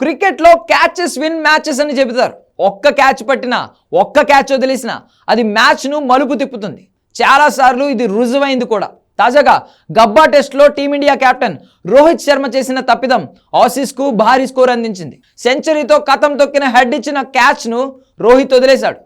క్రికెట్లో catches win matches అని చెబుతారు. ఒక్క క్యాచ్ పట్టినా ఒక్క క్యాచ్ వదిలేసినా అది మ్యాచ్ను మలుపు తిప్పుతుంది. చాలాసార్లు ఇది రుజువైంది కూడా. తాజాగా గబ్బా టెస్ట్లో టీమిండియా కెప్టెన్ రోహిత్ శర్మ చేసిన తప్పిదం ఆసీస్కు భారీ స్కోర్ అందించింది. సెంచరీతో కథం తొక్కిన హెడ్ ఇచ్చిన క్యాచ్ను రోహిత్ వదిలేశాడు.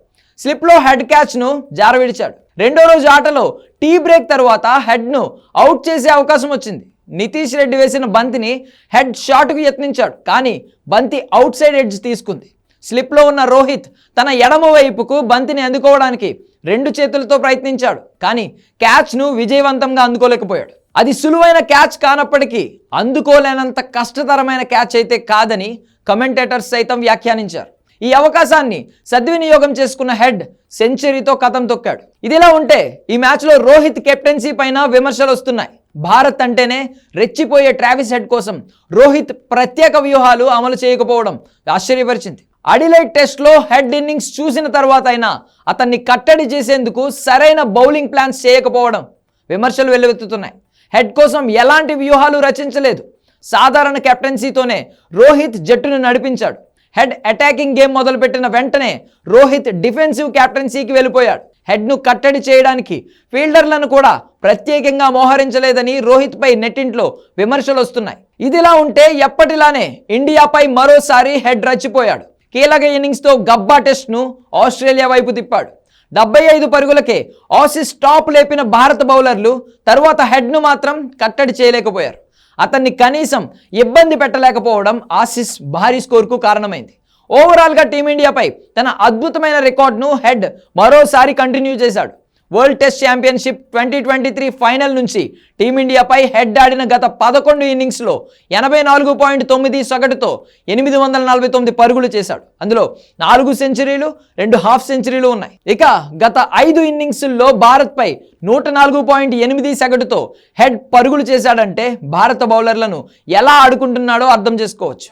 స్లిప్లో హెడ్ క్యాచ్ను జారవిడిచాడు. రెండో రోజు ఆటలో టీ బ్రేక్ తర్వాత హెడ్ను అవుట్ చేసే అవకాశం వచ్చింది. నితీష్ రెడ్డి వేసిన బంతిని హెడ్ షాట్కు యత్నించాడు. కానీ బంతి అవుట్ సైడ్ ఎడ్జ్ తీసుకుంది. స్లిప్లో ఉన్న రోహిత్ తన ఎడమ వైపుకు బంతిని అందుకోవడానికి రెండు చేతులతో ప్రయత్నించాడు. కానీ క్యాచ్ను విజయవంతంగా అందుకోలేకపోయాడు. అది సులువైన క్యాచ్ కానప్పటికీ అందుకోలేనంత కష్టతరమైన క్యాచ్ అయితే కాదని కమెంటేటర్స్ సైతం వ్యాఖ్యానించారు. ఈ అవకాశాన్ని సద్వినియోగం చేసుకున్న హెడ్ సెంచరీతో కథం తొక్కాడు. ఇదిలా ఉంటే ఈ మ్యాచ్లో రోహిత్ కెప్టెన్సీ పైన విమర్శలు వస్తున్నాయి. భారత్ అంటేనే రెచ్చిపోయే ట్రావిస్ హెడ్ కోసం రోహిత్ ప్రత్యేక వ్యూహాలు అమలు చేయకపోవడం ఆశ్చర్యపరిచింది. అడిలైట్ టెస్ట్లో హెడ్ ఇన్నింగ్స్ చూసిన తర్వాత అయినా అతన్ని కట్టడి చేసేందుకు సరైన బౌలింగ్ ప్లాన్స్ చేయకపోవడం విమర్శలు వెల్లువెత్తుతున్నాయి. హెడ్ కోసం ఎలాంటి వ్యూహాలు రచించలేదు. సాధారణ కెప్టెన్సీతోనే రోహిత్ జట్టును నడిపించాడు. హెడ్ అటాకింగ్ గేమ్ మొదలుపెట్టిన వెంటనే రోహిత్ డిఫెన్సివ్ కెప్టెన్సీకి వెళ్ళిపోయాడు. హెడ్ను కట్టడి చేయడానికి ఫీల్డర్లను కూడా ప్రత్యేకంగా మోహరించలేదని రోహిత్పై నెట్టింట్లో విమర్శలు వస్తున్నాయి. ఇదిలా ఉంటే ఎప్పటిలానే ఇండియాపై మరోసారి హెడ్ రచ్చిపోయాడు. కీలక ఇన్నింగ్స్తో గబ్బా టెస్ట్ను ఆస్ట్రేలియా వైపు తిప్పాడు. డెబ్బై ఐదు పరుగులకే ఆసిస్ టాప్ లేపిన భారత బౌలర్లు తరువాత హెడ్ను మాత్రం కట్టడి చేయలేకపోయారు. అతన్ని కనీసం ఇబ్బంది పెట్టలేకపోవడం ఆసీస్ భారీ స్కోర్కు కారణమైంది. ఓవరాల్గా టీమిండియాపై తన అద్భుతమైన రికార్డును హెడ్ మరోసారి కంటిన్యూ చేశాడు. World Test Championship twenty twenty three final నుంచి టీమిండియాపై హెడ్ ఆడిన గత పదకొండు ఇన్నింగ్స్లో ఎనభై నాలుగు పాయింట్ తొమ్మిది సగటుతో ఎనిమిది వందల నలభై తొమ్మిది పరుగులు చేశాడు. అందులో నాలుగు సెంచరీలు రెండు హాఫ్ సెంచరీలు ఉన్నాయి. ఇక గత ఐదు ఇన్నింగ్స్ల్లో భారత్పై నూట నాలుగు పాయింట్ ఎనిమిది సగటుతో హెడ్ పరుగులు చేశాడంటే భారత బౌలర్లను ఎలా ఆడుకుంటున్నాడో అర్థం చేసుకోవచ్చు.